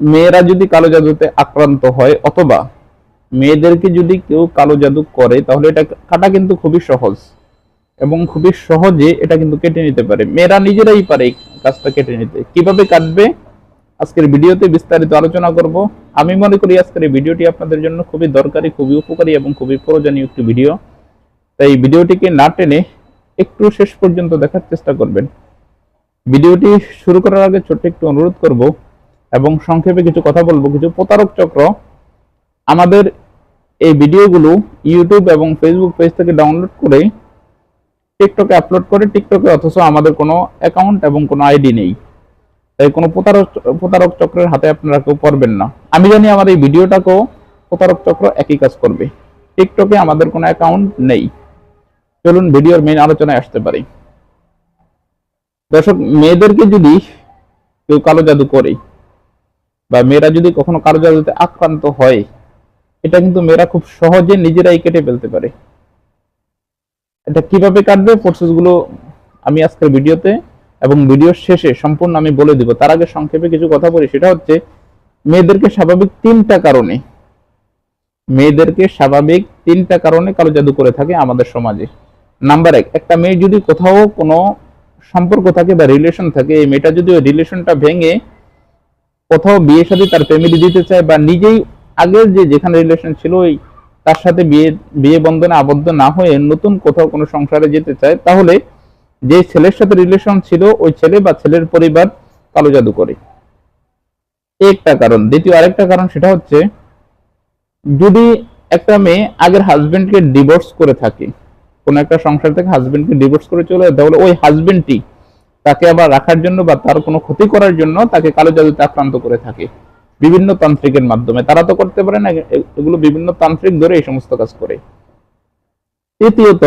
মেয়েরা যদি কালো জাদুতে আক্রান্ত হয় অথবা মেয়েদেরকে যদি কেউ কালো জাদু করে, তাহলে এটা কাটা কিন্তু খুবই সহজ। এবং খুবই সহজে এটা কিন্তু কেটে নিতে পারে। মেয়েরা নিজেরাই পারে কাজটা কেটে নিতে। কীভাবে কাটবে? আজকের ভিডিওতে বিস্তারিত আলোচনা করব। আমি মনে করি আজকের এই ভিডিওটি আপনাদের জন্য খুবই দরকারি, খুবই উপকারী এবং খুবই প্রয়োজনীয় একটি ভিডিও। তাই ভিডিওটিকে না টেনে একটু শেষ পর্যন্ত দেখার চেষ্টা করবেন। ভিডিওটি শুরু করার আগে ছোট্ট একটু অনুরোধ করব এবং সংক্ষেপে কিছু কথা বলব, কিছু প্রতারক চক্র। আমাদের এই ভিডিওগুলো ইউটিউব এবং ফেসবুক পেজ থেকে ডাউনলোড করে টিকটকে আপলোড করে টিকটকে অথচ আমাদের কোনো অ্যাকাউন্ট এবং কোনো আইডি নেই। তাই কোনো প্রতারক প্রতারক চক্রের হাতে আপনারা কেউ পড়বেন না। আমি জানি আমার এই ভিডিওটাকেও প্রতারক চক্র একই কাজ করবে। টিকটকে আমাদের কোনো অ্যাকাউন্ট নেই। চলুন ভিডিওর মেইন আলোচনায় আসতে পারি। দর্শক, মেয়েদেরকে যদি কেউ কালো জাদু করে বা মেয়েরা যদি কখনো কালো জাদুতে আক্রান্ত হয়, এটা কিন্তু মেয়েরা খুব সহজে নিজেরাই কেটে ফেলতে পারে। এটা কীভাবে কাটবে প্রসেসগুলো আমি আজকের ভিডিওতে এবং ভিডিও শেষে সম্পূর্ণ আমি বলে দিব। তার আগে সংক্ষেপে কিছু কথা বলি, সেটা হচ্ছে মেয়েদেরকে স্বাভাবিক তিনটা কারণে। মেয়েদেরকে স্বাভাবিক তিনটা কারণে কালো জাদু করে থাকে আমাদের সমাজে। নাম্বার এক, একটা মেয়ে যদি কোথাও কোনো সম্পর্ক থাকে বা রিলেশন থাকে, এই মেয়েটা যদি ওই রিলেশনটা ভেঙে কোথাও বিয়ে সাথে তার ফ্যামিলি দিতে চায় বা নিজেই আগের যে যেখানে রিলেশন ছিল ওই তার সাথে বিয়ে বিয়ে বন্ধনে আবদ্ধ না হয়ে নতুন কোথাও কোনো সংসারে যেতে চায়, তাহলে যে ছেলের সাথে রিলেশন ছিল ওই ছেলে বা ছেলের পরিবার কালো জাদু করে। একটা কারণ। দ্বিতীয় আরেকটা কারণ সেটা হচ্ছে, যদি একটা মেয়ে আগের হাজবেন্ডকে ডিভোর্স করে থাকে, কোনো একটা সংসার থেকে হাজবেন্ডকে ডিভোর্স করে চলে তাহলে ওই হাজবেন্ডটি তাকে আবার রাখার জন্য বা তার কোনো ক্ষতি করার জন্য তাকে কালো জাদুতে আক্রান্ত করে থাকে। বিভিন্ন তান্ত্রিকের মাধ্যমে। তারা তো করতে পারে না এগুলো বিভিন্ন তান্ত্রিক ধরে এই সমস্ত কাজ করে। তৃতীয়ত,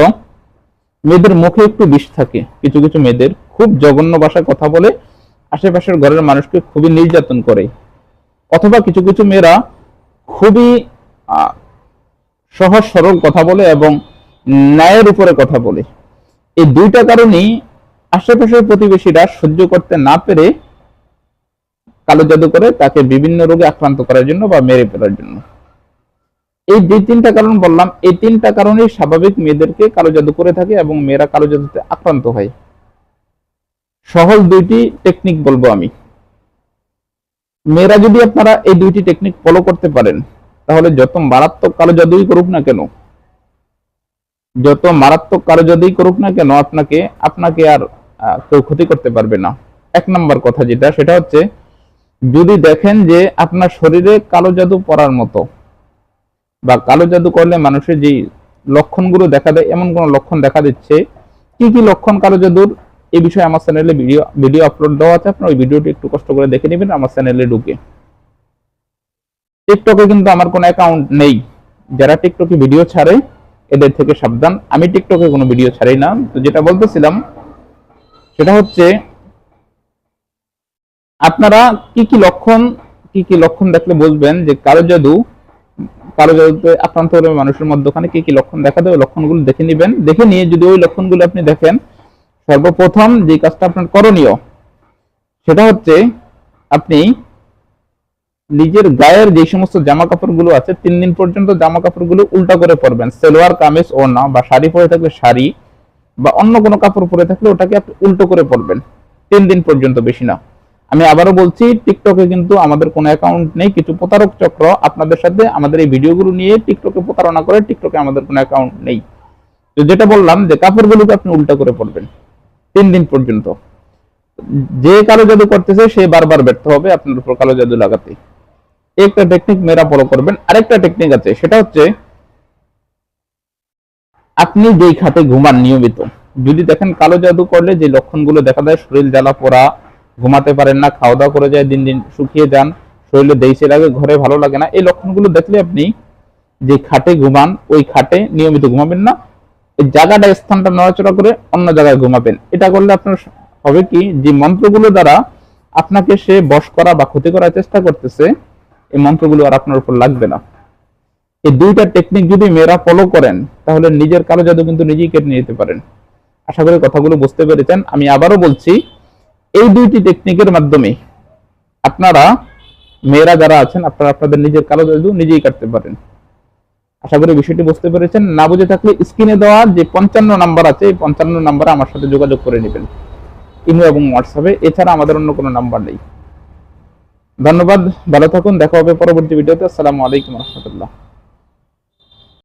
মেয়েদের মুখে একটু বিষ থাকে। কিছু কিছু মেয়েদের খুব জঘন্য ভাষায় কথা বলে আশেপাশের ঘরের মানুষকে খুবই নির্যাতন করে। অথবা কিছু কিছু মেয়েরা খুবই সহজ সরল কথা বলে এবং ন্যায়ের উপরে কথা বলে। এই দুইটা কারণেই আশেপাশের প্রতিবেশীরা সহ্য করতে না পেরে কালো জাদু করে তাকে বিভিন্ন রোগে আক্রান্ত করার জন্য বা মেরে ফেলার জন্য। এই যে তিনটা কারণ বললাম, এই তিনটা কারণেই স্বাভাবিক মেয়েদেরকে কালো জাদু করে থাকে এবং মেয়েরা কালো জাদুতে আক্রান্ত হয়। সহজ দুইটি টেকনিক বলব আমি। মেয়েরা যদি আপনারা এই দুইটি টেকনিক ফলো করতে পারেন, তাহলে যত মারাত্মক কালো জাদুই করুক না কেন, যত মারাত্মক কালো জাদুই করুক না কেন, আপনাকে আপনাকে আর কেউ ক্ষতি করতে পারবে না। এক নম্বর কথা যেটা, সেটা হচ্ছে যদি দেখেন যে আপনার শরীরে কালো জাদু পড়ার মতো বা কালো জাদু করলে মানুষের যে লক্ষণগুলো দেখা দেয়, এমন কোন লক্ষণ দেখা দিচ্ছে, কি কি লক্ষণ কালো জাদুর এই বিষয়ে আমার চ্যানেলে ভিডিও ভিডিও আপলোড দেওয়া আছে, আপনার ওই ভিডিওটি একটু কষ্ট করে দেখে নেবেন, আমার চ্যানেলে ঢুকে। টিকটকে কিন্তু আমার কোনো অ্যাকাউন্ট নেই। যারা টিকটকে ভিডিও ছাড়ে, এদের থেকে সাবধান। আমি টিকটকে কোনো ভিডিও ছাড়ি না। তো যেটা বলতেছিলাম সেটা হচ্ছে আপনারা কি কি লক্ষণ, কি কি লক্ষণ দেখলে বুঝবেন যে কালো জাদু, কালো জাদুতে আক্রান্ত হলে মানুষের মধ্যখানে কি কি লক্ষণ দেখা ওই লক্ষণগুলো দেখে নেবেন। দেখে নিয়ে যদি ওই লক্ষণগুলো আপনি দেখেন, সর্বপ্রথম যে কাজটা আপনার করণীয়, সেটা হচ্ছে আপনি নিজের গায়ের যে সমস্ত জামা কাপড়গুলো আছে, তিন দিন পর্যন্ত জামা কাপড়গুলো উল্টা করে পরবেন। সেলোয়ার কামিজ, ওড়না বা শাড়ি পরে থাকলে শাড়ি বা অন্য কোনো কাপড় পরে থাকলে ওটাকে আপনি উল্টো করে পরবেন। তিন দিন পর্যন্ত বেশি না। আমি আবারও বলছি টিকটকে কিন্তু আমাদের কোনো অ্যাকাউন্ট নেই, কিছু প্রতারক চক্র আপনাদের সাথে আমাদের এই ভিডিওগুলো নিয়ে টিকটকে প্রতারণা করে টিকটকে আমাদের কোনো অ্যাকাউন্ট নেই। তো যেটা বললাম যে কাপড়গুলোকে আপনি উল্টা করে পরবেন, তিন দিন পর্যন্ত। যে কালো জাদু করতেছে, সে বারবার ব্যর্থ হবে, আপনার উপর কালো জাদু লাগাতে। একটা টেকনিক মেয়েরা ফলো করবেন। আরেকটা টেকনিক আছে, সেটা হচ্ছে আপনি যেই খাটে ঘুমান নিয়মিত। যদি দেখেন কালো জাদু করলে যে লক্ষণগুলো দেখা দেয় শরীর জ্বালা পোড়া, ঘুমাতে পারেন না খাওয়া দাওয়া করে যায়, দিন দিন শুকিয়ে যান, শরীরে দেইছে লাগে, ঘরে ভালো লাগে না, এই লক্ষণগুলো দেখলে আপনি যে খাটে ঘুমান, ওই খাটে নিয়মিত ঘুমাবেন না। জায়গাটা, স্থানটা নড়াচড়া করে অন্য জায়গায় ঘুমাবেন। এটা করলে আপনার হবে কি, যে মন্ত্রগুলো দ্বারা আপনাকে সে বশ করা বা ক্ষতি করার চেষ্টা করতেছে, এই মন্ত্রগুলো আর আপনার উপর লাগবে না। এই দুইটা টেকনিক যদি মেয়েরা ফলো করেন, তাহলে নিজের কালো জাদু কিন্তু নিজেই কেটে নিতে পারেন। আশা করি কথাগুলো বুঝতে পেরেছেন। আমি আবারও বলছি, এই দুইটি টেকনিকের মাধ্যমে আপনারা, মেয়েরা যারা আছেন, আপনারা আপনাদের নিজের কালো জাদু নিজেই কাটতে পারেন। আশা করি বিষয়টি বুঝতে পেরেছেন। না বুঝে থাকলে স্ক্রিনে দেওয়া যে পঞ্চান্ন নাম্বার আছে, এই পঞ্চান্ন নাম্বারে আমার সাথে যোগাযোগ করে নেবেন। ইমো এবং হোয়াটসঅ্যাপে। এছাড়া আমাদের অন্য কোনো নাম্বার নেই। ধন্যবাদ। ভালো থাকুন। দেখা হবে পরবর্তী ভিডিওতে। আসসালামু আলাইকুম রহমতুল্লাহ।